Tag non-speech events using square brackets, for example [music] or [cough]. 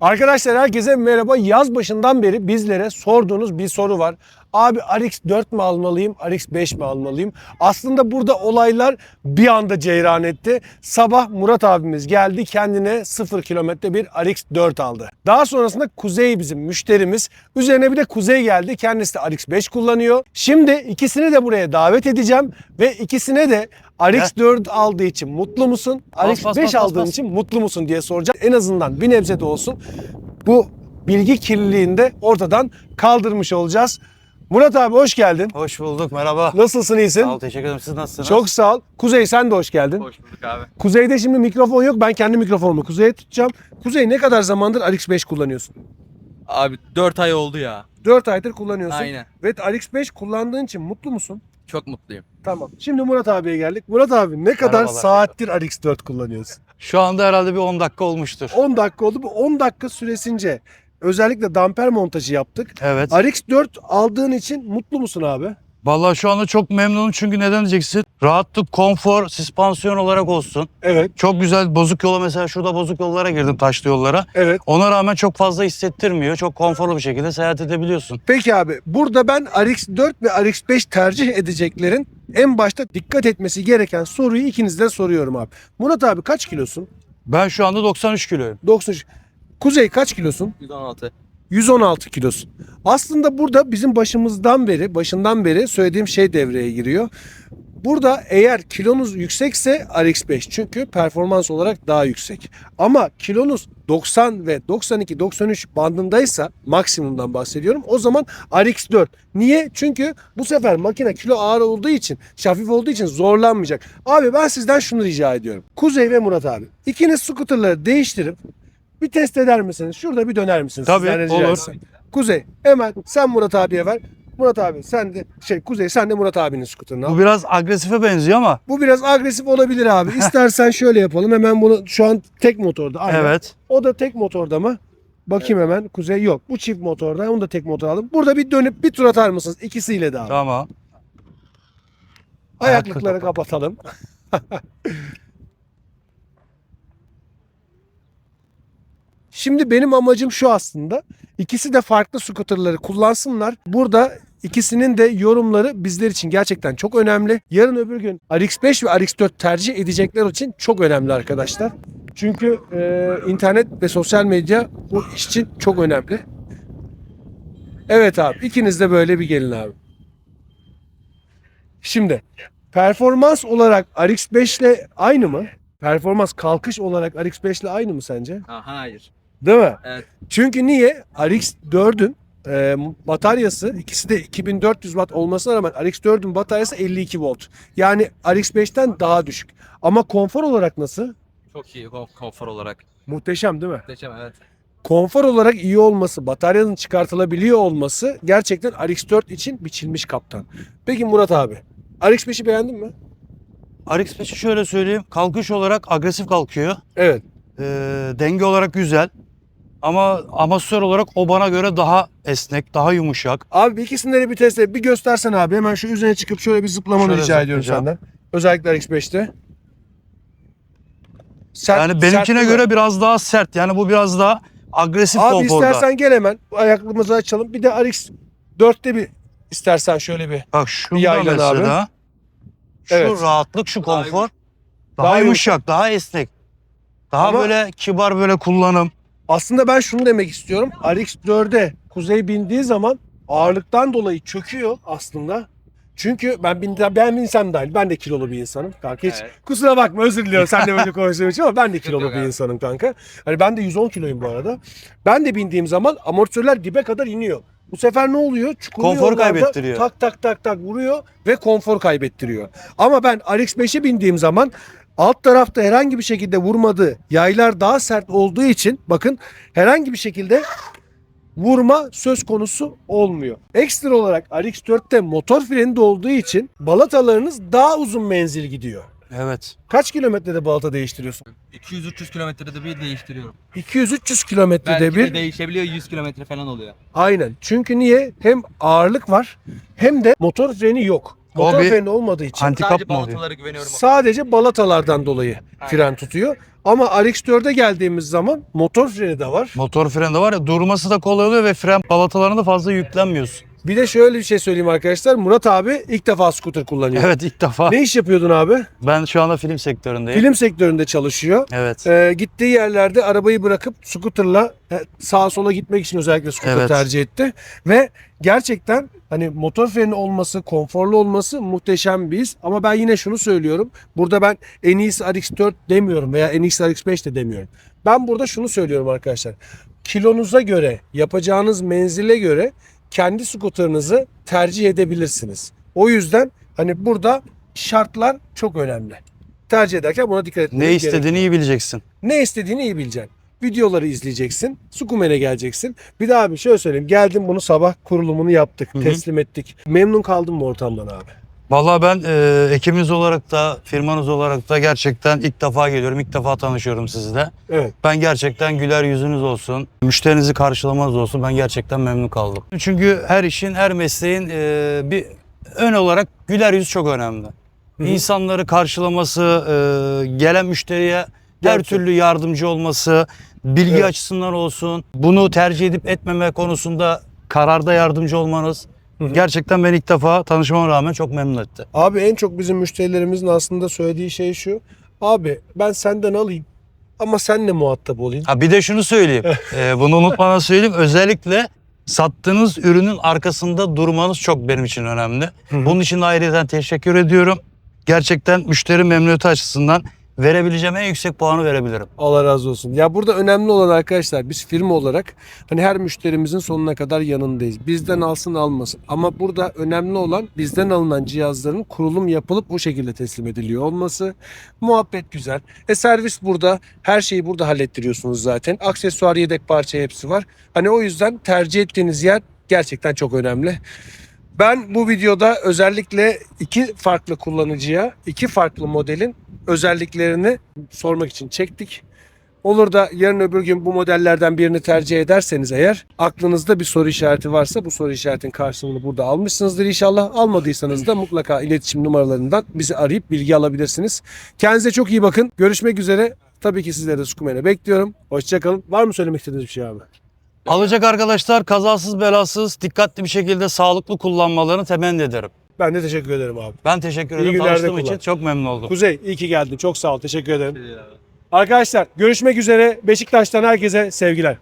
Arkadaşlar herkese merhaba. Yaz başından beri bizlere sorduğunuz bir soru var. Abi RX 4 mi almalıyım, RX 5 mi almalıyım? Aslında burada olaylar bir anda ceyran etti. Sabah Murat abimiz geldi kendine 0 kilometre bir RX 4 aldı. Daha sonrasında Kuzey bizim müşterimiz. Üzerine bir de Kuzey geldi. Kendisi de RX 5 kullanıyor. Şimdi ikisini de buraya davet edeceğim ve ikisine de RX 4 aldığı için mutlu musun? RX bas, 5 bas, aldığın için mutlu musun diye soracağım. En azından bir nebze de olsun bu bilgi kirliliğini de ortadan kaldırmış olacağız. Murat abi hoş geldin. Hoş bulduk merhaba. Nasılsın iyisin? Sağ ol teşekkür ederim siz nasılsınız? Çok sağ ol. Kuzey sen de hoş geldin. Hoş bulduk abi. Kuzey'de şimdi mikrofon yok. Ben kendi mikrofonumu Kuzey'e tutacağım. Kuzey ne kadar zamandır RX5 kullanıyorsun? Abi 4 ay oldu ya. 4 aydır kullanıyorsun. Aynen. Ve RX5 kullandığın için mutlu musun? Çok mutluyum. Tamam. Şimdi Murat abiye geldik. Murat abi ne kadar Merhabalar. saattir RX4 kullanıyorsun? Şu anda herhalde bir 10 dakika olmuştur. 10 dakika oldu. Bu 10 dakika süresince özellikle damper montajı yaptık. Evet. RX4 aldığın için mutlu musun abi? Vallahi şu anda çok memnunum çünkü neden diyeceksin? Rahatlık, konfor, süspansiyon olarak olsun. Evet. Çok güzel bozuk yola mesela şurada bozuk yollara girdim taşlı yollara. Evet. Ona rağmen çok fazla hissettirmiyor. Çok konforlu bir şekilde seyahat edebiliyorsun. Peki abi burada ben RX4 ve RX5 tercih edeceklerin en başta dikkat etmesi gereken soruyu ikinizden soruyorum abi. Murat abi kaç kilosun? Ben şu anda 93 kiloyum. 93. Kuzey kaç kilosun? 116. 116 kilosun. Aslında burada bizim başımızdan beri, başından beri söylediğim şey devreye giriyor. Burada eğer kilonuz yüksekse RX5 çünkü performans olarak daha yüksek. Ama kilonuz 90 ve 92-93 bandındaysa maksimumdan bahsediyorum. O zaman RX4. Niye? Çünkü bu sefer makine kilo ağır olduğu için, hafif olduğu için zorlanmayacak. Abi ben sizden şunu rica ediyorum. Kuzey ve Murat abi. ikiniz scooterları değiştirip bir test eder misiniz? Şurada bir döner misiniz? Tabii, Sizden rica olur. etsem. Kuzey hemen sen Murat abiye ver. Murat abi sen de şey Kuzey sen de Murat abinin skuterını al. Bu biraz agresife benziyor ama. Bu biraz agresif olabilir abi. İstersen şöyle yapalım. Hemen bunu şu an tek motorda. Aynen. Evet. O da tek motorda mı? Bakayım hemen. Kuzey yok. Bu çift motorda. Onu da tek motor aldım. Burada bir dönüp bir tur atar mısınız? İkisiyle de abi. Tamam. Ayaklıkları Ayaklık kapatalım. [laughs] Şimdi benim amacım şu aslında. İkisi de farklı scooterları kullansınlar. Burada ikisinin de yorumları bizler için gerçekten çok önemli. Yarın öbür gün RX5 ve RX4 tercih edecekler için çok önemli arkadaşlar. Çünkü e, internet ve sosyal medya bu iş için çok önemli. Evet abi ikiniz de böyle bir gelin abi. Şimdi performans olarak RX5 ile aynı mı? Performans kalkış olarak RX5 ile aynı mı sence? Ha, hayır. Değil mi? Evet. Çünkü niye? RX4'ün e, bataryası ikisi de 2400 watt olmasına rağmen RX4'ün bataryası 52 volt. Yani RX5'ten daha düşük. Ama konfor olarak nasıl? Çok iyi kon- konfor olarak. Muhteşem değil mi? Muhteşem evet. Konfor olarak iyi olması, bataryanın çıkartılabiliyor olması gerçekten RX4 için biçilmiş kaptan. Peki Murat abi, RX5'i beğendin mi? RX5'i şöyle söyleyeyim. Kalkış olarak agresif kalkıyor. Evet. Ee, denge olarak güzel. Ama amatör olarak o bana göre daha esnek, daha yumuşak. Abi bir ikisini bir test et. Bir göstersen abi. Hemen şu üzerine çıkıp şöyle bir zıplamanı Şöyle rica ediyorum zıplayacağım. senden. Özellikle RX5'te. Sert- Yani benimkine sert değil mi? göre biraz daha sert. Yani bu biraz daha agresif Abi konforda. istersen gel hemen. Ayaklığımızı açalım. Bir de RX4'te bir istersen şöyle bir. Bak şunda yaylan mesela. Şu Evet. rahatlık, şu Daha konfor. Daha, Daha yumuşak, daha esnek. Daha Ama- böyle kibar böyle kullanım. Aslında ben şunu demek istiyorum. RX4'e Kuzey bindiği zaman ağırlıktan dolayı çöküyor aslında. Çünkü ben bindim, ben binsem dahil. Ben de kilolu bir insanım kanka. Hiç Evet. kusura bakma özür diliyorum sen de böyle konuştuğum için ama ben de [laughs] kilolu bir insanım kanka. Hani ben de 110 kiloyum bu arada. Ben de bindiğim zaman amortisörler dibe kadar iniyor. Bu sefer ne oluyor? Çukurlu Konfor kaybettiriyor. Tak tak tak tak vuruyor ve konfor kaybettiriyor. Ama ben RX5'e bindiğim zaman alt tarafta herhangi bir şekilde vurmadığı yaylar daha sert olduğu için bakın herhangi bir şekilde vurma söz konusu olmuyor. Ekstra olarak RX4'te motor freni de olduğu için balatalarınız daha uzun menzil gidiyor. Evet. Kaç kilometrede balata değiştiriyorsun? 200-300 kilometrede bir değiştiriyorum. 200-300 kilometrede Belki bir. de değişebiliyor 100 kilometre falan oluyor. Aynen. Çünkü niye? Hem ağırlık var hem de motor freni yok. Motor O bir freni olmadığı için antikap Sadece mı oluyor? balatalara güveniyorum. sadece balatalardan dolayı Aynen. fren tutuyor. Ama RX4'e geldiğimiz zaman motor freni de var. Motor freni de var ya durması da kolay oluyor ve fren balatalarına da fazla yüklenmiyorsun. Bir de şöyle bir şey söyleyeyim arkadaşlar. Murat abi ilk defa scooter kullanıyor. Evet ilk defa. Ne iş yapıyordun abi? Ben şu anda film sektöründeyim. Film sektöründe çalışıyor. Evet. Ee, gittiği yerlerde arabayı bırakıp scooterla e, sağa sola gitmek için özellikle scooter Evet. tercih etti. Ve gerçekten hani motor freni olması, konforlu olması muhteşem bir his. Ama ben yine şunu söylüyorum. Burada ben en iyisi RX4 demiyorum veya en iyisi RX5 de demiyorum. Ben burada şunu söylüyorum arkadaşlar. Kilonuza göre, yapacağınız menzile göre kendi scooterınızı tercih edebilirsiniz. O yüzden hani burada şartlar çok önemli. Tercih ederken buna dikkat etmeniz Ne gerekiyor. istediğini iyi bileceksin. Ne istediğini iyi bileceksin. Videoları izleyeceksin. Sukumen'e geleceksin. Bir daha bir şöyle söyleyeyim. Geldim bunu sabah kurulumunu yaptık. Hı hı. Teslim ettik. Memnun kaldın mı ortamdan abi? Vallahi ben e, ekibiniz olarak da firmanız olarak da gerçekten ilk defa geliyorum. ilk defa tanışıyorum sizle. Evet. Ben gerçekten güler yüzünüz olsun. Müşterinizi karşılamanız olsun. Ben gerçekten memnun kaldım. Çünkü her işin, her mesleğin e, bir ön olarak güler yüz çok önemli. hı. İnsanları karşılaması, e, gelen müşteriye her türlü yardımcı olması, bilgi Evet. açısından olsun, bunu tercih edip etmeme konusunda kararda yardımcı olmanız Hı hı. gerçekten beni ilk defa tanışmama rağmen çok memnun etti. Abi en çok bizim müşterilerimizin aslında söylediği şey şu. Abi ben senden alayım ama senle muhatap olayım. Ha bir de şunu söyleyeyim. Ee, bunu unutmadan söyleyeyim. Özellikle sattığınız ürünün arkasında durmanız çok benim için önemli. hı. Bunun için ayrıca teşekkür ediyorum. Gerçekten müşteri memnuniyeti açısından verebileceğim en yüksek puanı verebilirim. Allah razı olsun. Ya burada önemli olan arkadaşlar biz firma olarak hani her müşterimizin sonuna kadar yanındayız. Bizden alsın almasın. Ama burada önemli olan bizden alınan cihazların kurulum yapılıp bu şekilde teslim ediliyor olması. Muhabbet güzel. E servis burada. Her şeyi burada hallettiriyorsunuz zaten. Aksesuar, yedek parça hepsi var. Hani o yüzden tercih ettiğiniz yer gerçekten çok önemli. Ben bu videoda özellikle iki farklı kullanıcıya, iki farklı modelin özelliklerini sormak için çektik. Olur da yarın öbür gün bu modellerden birini tercih ederseniz eğer aklınızda bir soru işareti varsa bu soru işaretin karşılığını burada almışsınızdır inşallah. Almadıysanız da mutlaka iletişim numaralarından bizi arayıp bilgi alabilirsiniz. Kendinize çok iyi bakın. Görüşmek üzere. Tabii ki sizleri de Sukumen'e bekliyorum. Hoşçakalın. Var mı söylemek istediğiniz bir şey abi? Alacak arkadaşlar kazasız belasız dikkatli bir şekilde sağlıklı kullanmalarını temenni ederim. Ben de teşekkür ederim abi. Ben teşekkür İyi ederim. günler de Tanıştığım kullan. için çok memnun oldum. Kuzey iyi ki geldin. Çok sağ ol. Teşekkür ederim. Arkadaşlar görüşmek üzere. Beşiktaş'tan herkese sevgiler.